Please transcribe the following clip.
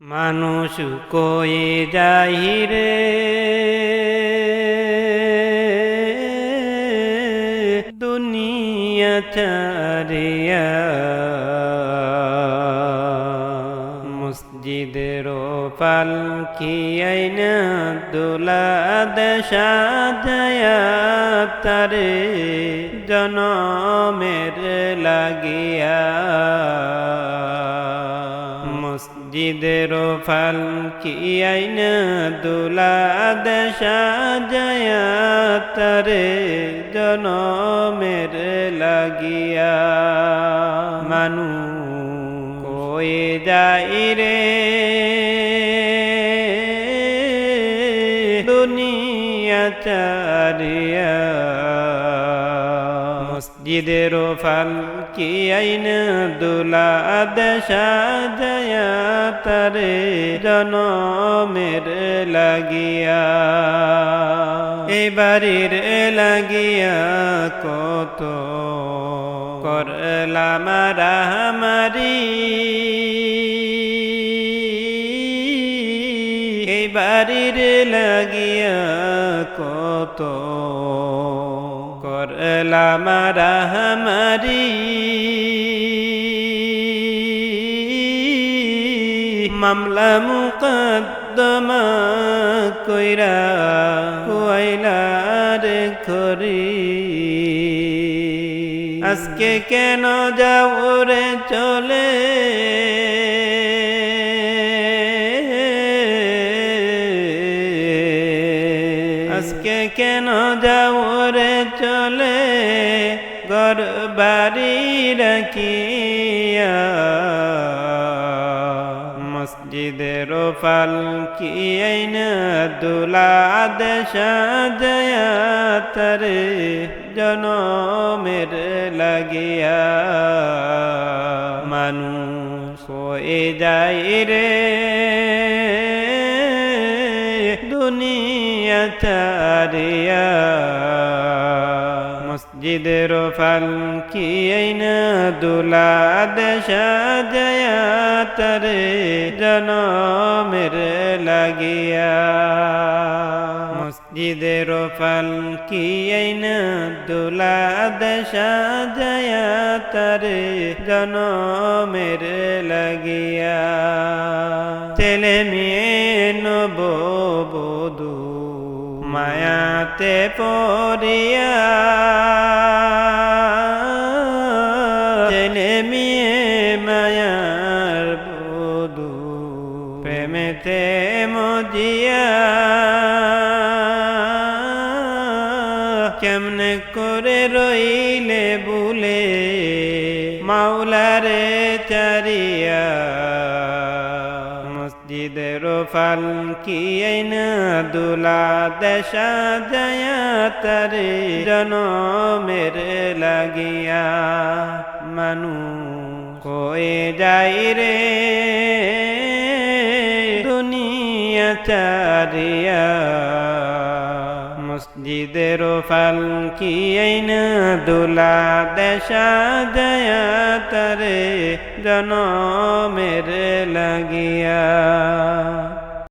মানুষ কয়ে যাই রে। দুনিয়া চারিয়া মসজিদের পালকি আইনা দোলা দশা জয়া তারে জনমের লাগিয়া। মসজিদের ফালকি আইনা দোলা দশা জয়া তারে জনমের লাগিয়া। মানু কয়ে যাই রে? দুনিয়া চারিয়া। মসজিদের ফালকি আইন? দুলা দশা জয়া তারে জনমের লাগিয়া। এবারের লাগিয়া কত করলাম রাহামারি। এবারের লাগিয়া কত করলাম রাহামারি। মামলা মুকদ্দমা কইরা কুয়াইলার করি আজকে কেন যাও রে চলে? আজকে কেন যাও রে চলে? ঘর বাড়ি রাখিয়া। মসজিদের পালকি আইনা দুলা দেশা জয়া? তরে জনমের লাগিয়া। মানুষ হয়ে যায় রে। দুনিয়া চারিয়া মসজিদের ফালকি আইনা দুলা দেশা জয়া তরে জনমের লাগিয়া। মসজিদের ফালকি আইনা দুলা দেশা জয়া তরে জনমের লাগিয়া। ছেলে মেয়ে মায়াতে পড়িয়া মিয়ে মায়ার বধূ প্রেমেতে মজিয়া কেমনে করে রইলে বুলে মাওলারে চারিয়া মসজিদের ফালকি কি দুলা দেশা জয়া তারে জনমের লাগিয়া মানু কয়ে যাই রে দুনিয়া চারিয়া। মসজিদের ফালকি কি দুলা দেশা জয়া তরে জনমের লাগিয়া।